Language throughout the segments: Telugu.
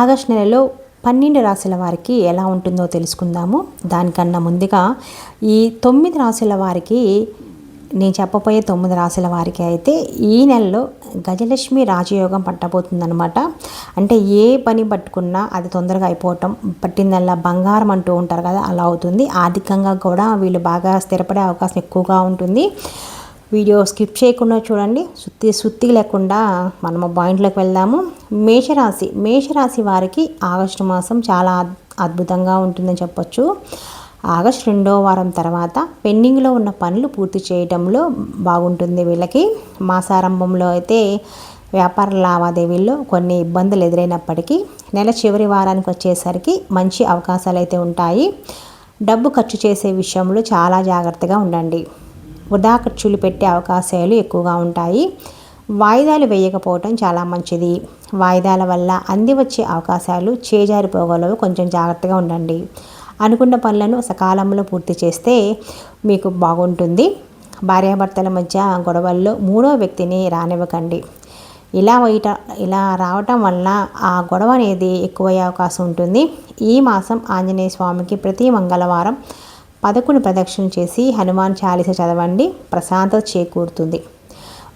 ఆగస్ట్ నెలలో పన్నెండు రాశుల వారికి ఎలా ఉంటుందో తెలుసుకుందాము. దానికన్నా ముందుగా ఈ తొమ్మిది రాశుల వారికి నేను చెప్పబోయే తొమ్మిది రాశుల వారికి అయితే ఈ నెలలో గజలక్ష్మి రాజయోగం పట్టబోతుందనమాట అంటే ఏ పని పట్టుకున్నా అది తొందరగా అయిపోవటం పట్టిందల్లా బంగారం అంటూ ఉంటారు కదా అలా అవుతుంది. ఆర్థికంగా కూడా వీళ్ళు బాగా స్థిరపడే అవకాశం ఎక్కువగా ఉంటుంది. వీడియో స్కిప్ చేయకుండా చూడండి. సుత్తి సుత్తి లేకుండా మనము పాయింట్లోకి వెళ్దాము. మేషరాశి మేషరాశి వారికి ఆగస్టు మాసం చాలా అద్- అద్భుతంగా ఉంటుందని చెప్పొచ్చు. ఆగస్ట్ రెండో వారం తర్వాత పెండింగ్లో ఉన్న పనులు పూర్తి చేయడంలో బాగుంటుంది వీళ్ళకి. మాసారంభంలో అయితే వ్యాపార లావాదేవీల్లో కొన్ని ఇబ్బందులు ఎదురైనప్పటికీ నెల చివరి వారానికి వచ్చేసరికి మంచి అవకాశాలు అయితే ఉంటాయి. డబ్బు ఖర్చు చేసే విషయంలో చాలా జాగ్రత్తగా ఉండండి. వృధా ఖర్చులు పెట్టే అవకాశాలు ఎక్కువగా ఉంటాయి. వాయిదాలు వేయకపోవటం చాలా మంచిది. వాయిదాల వల్ల అంది వచ్చే అవకాశాలు చేజారిపోగలవు. కొంచెం జాగ్రత్తగా ఉండండి. అనుకున్న పనులను సకాలంలో పూర్తి చేస్తే మీకు బాగుంటుంది. భార్యాభర్తల మధ్య గొడవల్లో మూడో వ్యక్తిని రానివ్వకండి. ఇలా వేయట ఇలా రావటం వల్ల ఆ గొడవ అనేది ఎక్కువయ్యే అవకాశం ఉంటుంది. ఈ మాసం ఆంజనేయ స్వామికి ప్రతి మంగళవారం పదకొండు ప్రదక్షిణ చేసి హనుమాన్ చాలీస చదవండి ప్రశాంతత చేకూరుతుంది.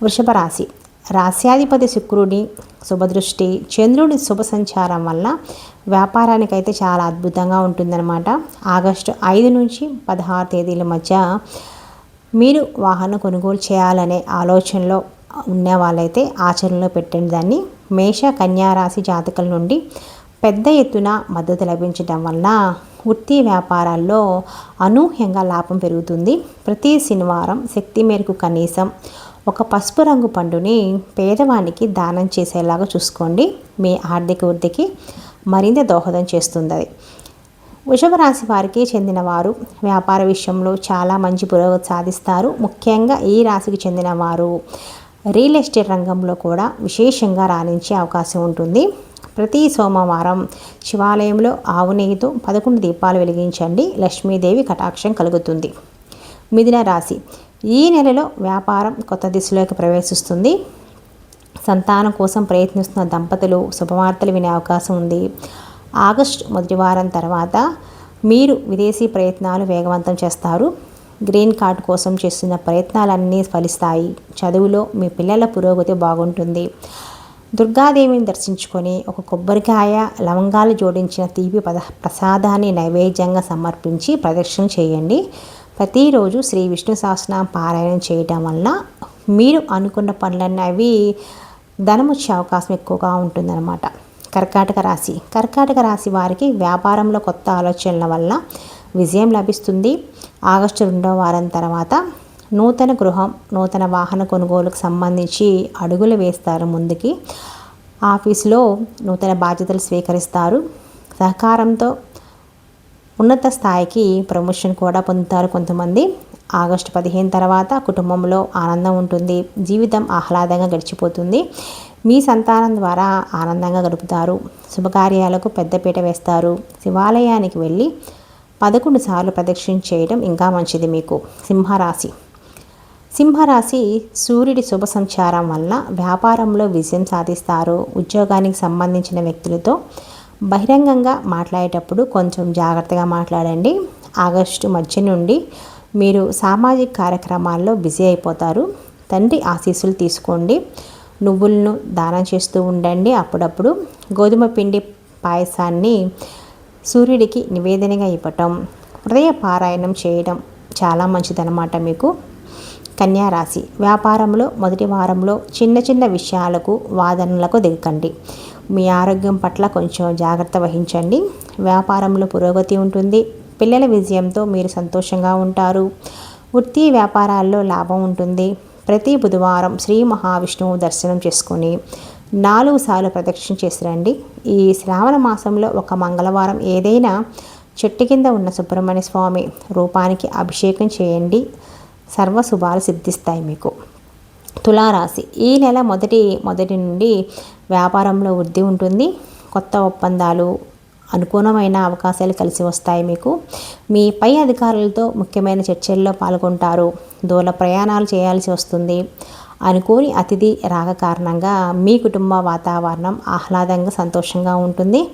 వృషభ రాశి రాశ్యాధిపతి శుక్రుడి శుభదృష్టి చంద్రుడి శుభ సంచారం వల్ల వ్యాపారానికైతే చాలా అద్భుతంగా ఉంటుందన్నమాట. ఆగస్టు ఐదు నుంచి పదహారు తేదీల మధ్య మీరు వాహనం కొనుగోలు చేయాలనే ఆలోచనలో ఉన్న వాళ్ళైతే ఆచరణలో పెట్టండి దాన్ని. మేష కన్యా రాశి జాతకుల నుండి పెద్ద ఎత్తున మద్దతు లభించడం వల్ల వృత్తి వ్యాపారాల్లో అనూహ్యంగా లాభం పెరుగుతుంది. ప్రతి శనివారం శక్తి మేరకు కనీసం ఒక పసుపు రంగు పండుని పేదవానికి దానం చేసేలాగా చూసుకోండి. మీ ఆర్థిక వృద్ధికి మరింత దోహదం చేస్తుంది. అది వృషభ రాశి వారికి చెందిన వారు వ్యాపార విషయంలో చాలా మంచి పురోగతి సాధిస్తారు. ముఖ్యంగా ఈ రాశికి చెందిన వారు రియల్ ఎస్టేట్ రంగంలో కూడా విశేషంగా రాణించే అవకాశం ఉంటుంది. ప్రతి సోమవారం శివాలయంలో ఆవు నెయ్యితో పదకొండు దీపాలు వెలిగించండి. లక్ష్మీదేవి కటాక్షం కలుగుతుంది. మిథున రాశి. ఈ నెలలో వ్యాపారం కొత్త దిశలోకి ప్రవేశిస్తుంది. సంతానం కోసం ప్రయత్నిస్తున్న దంపతులు శుభవార్తలు వినే అవకాశం ఉంది. ఆగస్టు మొదటి వారం తర్వాత మీరు విదేశీ ప్రయత్నాలు వేగవంతం చేస్తారు. గ్రీన్ కార్డ్ కోసం చేస్తున్న ప్రయత్నాలన్నీ ఫలిస్తాయి. చదువులో మీ పిల్లల పురోగతి బాగుంటుంది. దుర్గాదేవిని దర్శించుకొని ఒక కొబ్బరికాయ లవంగాలు జోడించిన తీపి పద ప్రసాదాన్ని నైవేద్యంగా సమర్పించి ప్రదక్షిణ చేయండి. ప్రతిరోజు శ్రీ విష్ణు సహస్రనామ పారాయణం చేయటం వల్ల మీరు అనుకున్న పనులన్నీ అవి ధనం వచ్చే అవకాశం ఎక్కువగా ఉంటుందన్నమాట. కర్కాటక రాశి. కర్కాటక రాశి వారికి వ్యాపారంలో కొత్త ఆలోచనల వల్ల విజయం లభిస్తుంది. ఆగస్టు రెండవ వారం తర్వాత నూతన గృహం నూతన వాహన కొనుగోలుకు సంబంధించి అడుగులు వేస్తారు ముందుకి. ఆఫీసులో నూతన బాధ్యతలు స్వీకరిస్తారు. సహకారంతో ఉన్నత స్థాయికి ప్రమోషన్ కూడా పొందుతారు కొంతమంది. ఆగస్టు పదిహేను తర్వాత కుటుంబంలో ఆనందం ఉంటుంది. జీవితం ఆహ్లాదంగా గడిచిపోతుంది. మీ సంతానం ద్వారా ఆనందంగా గడుపుతారు. శుభకార్యాలకు పెద్దపీట వేస్తారు. శివాలయానికి వెళ్ళి పదకొండు సార్లు ప్రదక్షిణ చేయడం ఇంకా మంచిది మీకు. సింహరాశి. సింహరాశి సూర్యుడి శుభ సంచారం వల్ల వ్యాపారంలో విజయం సాధిస్తారు. ఉద్యోగానికి సంబంధించిన వ్యక్తులతో బహిరంగంగా మాట్లాడేటప్పుడు కొంచెం జాగ్రత్తగా మాట్లాడండి. ఆగస్టు మధ్య నుండి మీరు సామాజిక కార్యక్రమాల్లో బిజీ అయిపోతారు. తండ్రి ఆశీస్సులు తీసుకోండి. నువ్వులను దానం చేస్తూ ఉండండి. అప్పుడప్పుడు గోధుమ పిండి పాయసాన్ని సూర్యుడికి నివేదనగా ఇవ్వటం హృదయ పారాయణం చేయడం చాలా మంచిదన్నమాట మీకు. కన్యారాశి. వ్యాపారంలో మొదటి వారంలో చిన్న చిన్న విషయాలకు వాదనలకు దిగకండి. మీ ఆరోగ్యం పట్ల కొంచెం జాగ్రత్త వహించండి. వ్యాపారంలో పురోగతి ఉంటుంది. పిల్లల విజయంతో మీరు సంతోషంగా ఉంటారు. వృత్తి వ్యాపారాల్లో లాభం ఉంటుంది. ప్రతి బుధవారం శ్రీ మహావిష్ణువు దర్శనం చేసుకొని నాలుగు సార్లు ప్రదక్షిణ చేసి రండి. ఈ శ్రావణ మాసంలో ఒక మంగళవారం ఏదైనా చెట్టు కింద ఉన్న సుబ్రహ్మణ్య స్వామి రూపానికి అభిషేకం చేయండి. సర్వశుభాలు సిద్ధిస్తాయి మీకు. తులారాశి. ఈ నెల మొదటి మొదటి నుండి వ్యాపారంలో వృద్ధి ఉంటుంది. కొత్త ఒప్పందాలు అనుకూలమైన అవకాశాలు కలిసి వస్తాయి మీకు. మీ పై అధికారులతో ముఖ్యమైన చర్చల్లో పాల్గొంటారు. దూర ప్రయాణాలు చేయాల్సి వస్తుంది. అనుకోని అతిథి రాక కారణంగా మీ కుటుంబ వాతావరణం ఆహ్లాదంగా సంతోషంగా ఉంటుంది.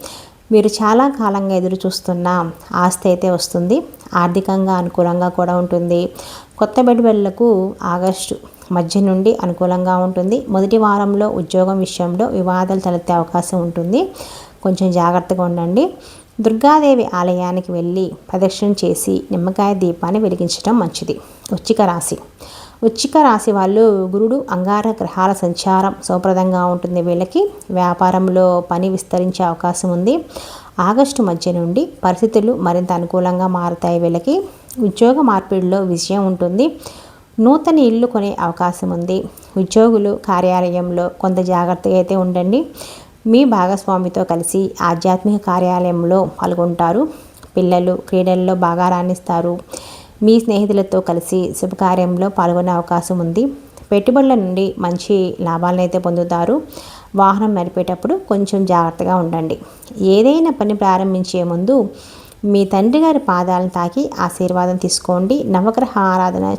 మీరు చాలా కాలంగా ఎదురు చూస్తున్న ఆస్తి అయితే వస్తుంది. ఆర్థికంగా అనుకూలంగా కూడా ఉంటుంది. కొత్త పెట్టుబడులకు ఆగస్టు మధ్య నుండి అనుకూలంగా ఉంటుంది. మొదటి వారంలో ఉద్యోగం విషయంలో వివాదాలు తలెత్తే అవకాశం ఉంటుంది. కొంచెం జాగ్రత్తగా ఉండండి. దుర్గాదేవి ఆలయానికి వెళ్ళి ప్రదక్షిణ చేసి నిమ్మకాయ దీపాన్ని వెలిగించడం మంచిది. వృచ్చిక రాశి. వృచ్చిక రాశి వాళ్ళు గురుడు అంగార గ్రహాల సంచారం సౌప్రదంగా ఉంటుంది. వీళ్ళకి వ్యాపారంలో పని విస్తరించే అవకాశం ఉంది. ఆగస్టు మధ్య నుండి పరిస్థితులు మరింత అనుకూలంగా మారుతాయి. వీళ్ళకి ఉద్యోగ మార్పిడిలో విజయం ఉంటుంది. నూతన ఇల్లు కొనే అవకాశం ఉంది. ఉద్యోగులు కార్యాలయంలో కొంత జాగ్రత్తగా అయితే ఉండండి. మీ భాగస్వామితో కలిసి ఆధ్యాత్మిక కార్యాలయంలో పాల్గొంటారు. పిల్లలు క్రీడల్లో బాగా రాణిస్తారు. మీ స్నేహితులతో కలిసి శుభకార్యంలో పాల్గొనే అవకాశం ఉంది. పెట్టుబడుల నుండి మంచి లాభాలను అయితే పొందుతారు. వాహనం నడిపేటప్పుడు కొంచెం జాగ్రత్తగా ఉండండి. ఏదైనా పని ప్రారంభించే ముందు మీ తండ్రి గారి పాదాలను తాకి ఆశీర్వాదం తీసుకోండి. నవగ్రహ ఆరాధన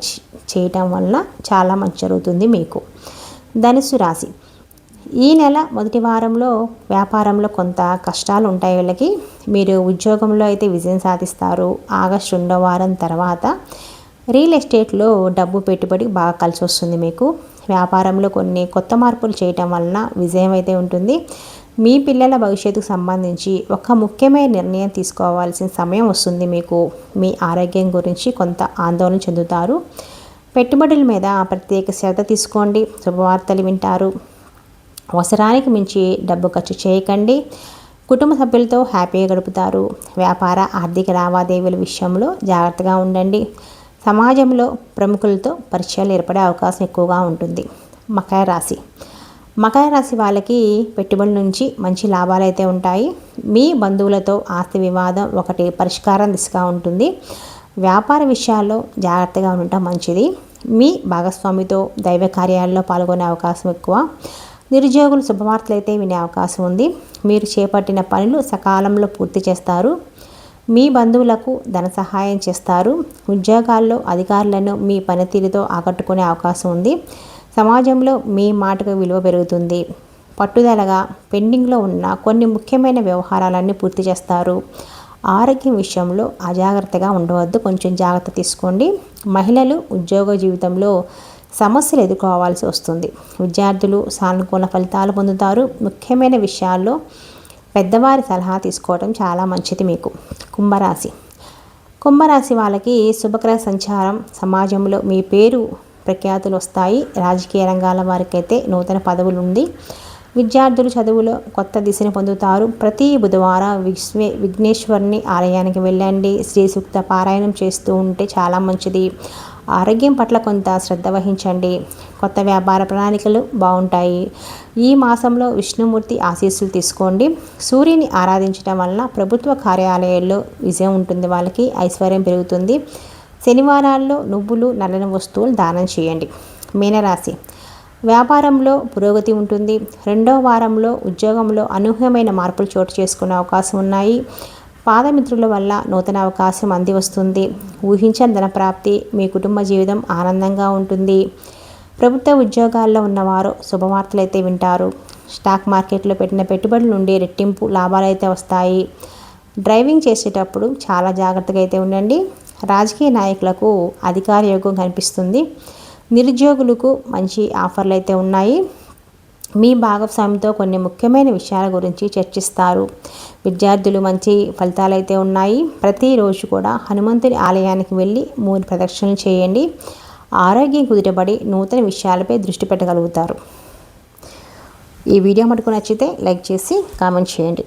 చేయటం వల్ల చాలా మంచి జరుగుతుంది మీకు. ధనుసు రాశి. ఈ నెల మొదటి వారంలో వ్యాపారంలో కొంత కష్టాలు ఉంటాయి వీళ్ళకి. మీరు ఉద్యోగంలో అయితే విజయం సాధిస్తారు. ఆగస్టు రెండో వారం తర్వాత రియల్ ఎస్టేట్లో డబ్బు పెట్టుబడి బాగా కలిసి వస్తుంది మీకు. వ్యాపారంలో కొన్ని కొత్త మార్పులు చేయటం వలన విజయం అయితే ఉంటుంది. మీ పిల్లల భవిష్యత్తుకు సంబంధించి ఒక ముఖ్యమైన నిర్ణయం తీసుకోవాల్సిన సమయం వస్తుంది మీకు. మీ ఆరోగ్యం గురించి కొంత ఆందోళన చెందుతారు. పెట్టుబడుల మీద ప్రత్యేక శ్రద్ధ తీసుకోండి. శుభవార్తలు వింటారు. అవసరానికి మించి డబ్బు ఖర్చు చేయకండి. కుటుంబ సభ్యులతో హ్యాపీగా గడుపుతారు. వ్యాపార ఆర్థిక లావాదేవీల విషయంలో జాగ్రత్తగా ఉండండి. సమాజంలో ప్రముఖులతో పరిచయాలు ఏర్పడే అవకాశం ఎక్కువగా ఉంటుంది. మకర రాశి. మకర రాశి వాళ్ళకి పెట్టుబడి నుంచి మంచి లాభాలు అయితే ఉంటాయి. మీ బంధువులతో ఆస్తి వివాదం ఒకటి పరిష్కారం దిశగా ఉంటుంది. వ్యాపార విషయాల్లో జాగ్రత్తగా ఉండటం మంచిది. మీ భాగస్వామితో దైవ కార్యాల్లో పాల్గొనే అవకాశం ఎక్కువ. నిరుద్యోగులు శుభవార్తలైతే వినే అవకాశం ఉంది. మీరు చేపట్టిన పనులు సకాలంలో పూర్తి చేస్తారు. మీ బంధువులకు ధన సహాయం చేస్తారు. ఉద్యోగాల్లో అధికారులను మీ పనితీరుతో ఆకట్టుకునే అవకాశం ఉంది. సమాజంలో మీ మాటకు విలువ పెరుగుతుంది. పట్టుదలగా పెండింగ్లో ఉన్న కొన్ని ముఖ్యమైన వ్యవహారాలన్నీ పూర్తి చేస్తారు. ఆరోగ్యం విషయంలో అజాగ్రత్తగా ఉండవద్దు. కొంచెం జాగ్రత్త తీసుకోండి. మహిళలు ఉద్యోగ జీవితంలో సమస్యలు ఎదుర్కోవాల్సి వస్తుంది. విద్యార్థులు సానుకూల ఫలితాలు పొందుతారు. ముఖ్యమైన విషయాల్లో పెద్దవారి సలహా తీసుకోవడం చాలా మంచిది మీకు. కుంభరాశి. కుంభరాశి వాళ్ళకి శుభకర సంచారం సమాజంలో మీ పేరు ప్రఖ్యాతులు వస్తాయి. రాజకీయ రంగాల వారికైతే నూతన పదవులు ఉంది. విద్యార్థులు చదువులో కొత్త దిశను పొందుతారు. ప్రతి బుధవారం విశ్వే విఘ్నేశ్వరుని ఆలయానికి వెళ్ళండి. శ్రీ సూక్త పారాయణం చేస్తూ ఉంటే చాలా మంచిది. ఆరోగ్యం పట్ల కొంత శ్రద్ధ వహించండి. కొత్త వ్యాపార ప్రణాళికలు బాగుంటాయి. ఈ మాసంలో విష్ణుమూర్తి ఆశీస్సులు తీసుకోండి. సూర్యుని ఆరాధించడం వలన ప్రభుత్వ కార్యాలయాల్లో విజయం ఉంటుంది. వాళ్ళకి ఐశ్వర్యం పెరుగుతుంది. శనివారాల్లో నువ్వులు నల్లని వస్తువులు దానం చేయండి. మీనరాశి. వ్యాపారంలో పురోగతి ఉంటుంది. రెండో వారంలో ఉద్యోగంలో అనూహ్యమైన మార్పులు చోటు చేసుకునే అవకాశం ఉన్నాయి. పాదమిత్రుల వల్ల నూతన అవకాశం అంది వస్తుంది. ఊహించని ధనప్రాప్తి మీ కుటుంబ జీవితం ఆనందంగా ఉంటుంది. ప్రభుత్వ ఉద్యోగాల్లో ఉన్నవారు శుభవార్తలు అయితే వింటారు. స్టాక్ మార్కెట్లో పెట్టిన పెట్టుబడుల నుండి రెట్టింపు లాభాలు అయితే వస్తాయి. డ్రైవింగ్ చేసేటప్పుడు చాలా జాగ్రత్తగా అయితే ఉండండి. రాజకీయ నాయకులకు అధికార యోగం కనిపిస్తుంది. నిరుద్యోగులకు మంచి ఆఫర్లు అయితే ఉన్నాయి. మీ భాగస్వామితో కొన్ని ముఖ్యమైన విషయాల గురించి చర్చిస్తారు. విద్యార్థులు మంచి ఫలితాలు అయితే ఉన్నాయి ప్రతిరోజు కూడా హనుమంతుని ఆలయానికి వెళ్ళి మూడు ప్రదక్షిణలు చేయండి. ఆరోగ్యం కుదిరబడి నూతన విషయాలపై దృష్టి పెట్టగలుగుతారు. ఈ వీడియో మటుకు నచ్చితే లైక్ చేసి కామెంట్ చేయండి.